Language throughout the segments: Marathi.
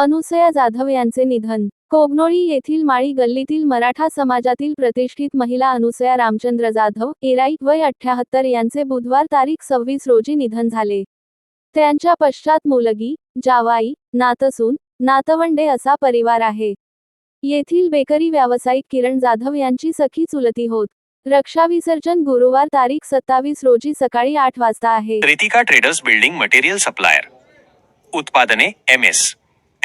अनुसया जाधव यांचे निधन. कोगनोळी येथील माळी गल्लीतील मराठा समाजातील प्रतिष्ठित महिला अनुसया रामचंद्र जाधव एराई वय अठ्याहत्तर यांचे बुधवार तारीख सव्वीस रोजी निधन झाले. त्यांच्या पश्चात मुलगी जावाई नातसून नातवंडे असा परिवार आहे. येथील बेकरी व्यावसायिक किरण जाधव यांची सखी चुलती होत. रक्षाविसर्जन गुरुवार तारीख सत्तावीस रोजी सकाळी आठ वाजता आहे. Ritika traders building material supplier. उत्पादने M S.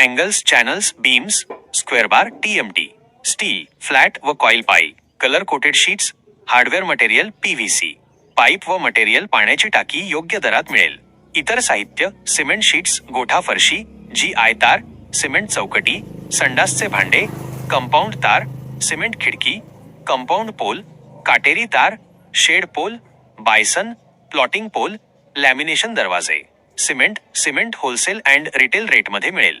Angles channels beams square bar TMT steel flat व coil pipe colour coated sheets hardware material P V C pipe व मटेरियल पाण्याची टाकी योग्य दरात मिळेल. इतर साहित्य सिमेंट शीट्स गोठा फरशी जी आय तार सिमेंट चौकटी संडासचे भांडे कंपाऊंड तार सिमेंट खिडकी कंपाऊंड पोल काटेरी तार shed pole bison plotting pole lamination दरवाजे cement cement wholesale and retail रेटमध्ये मिळेल.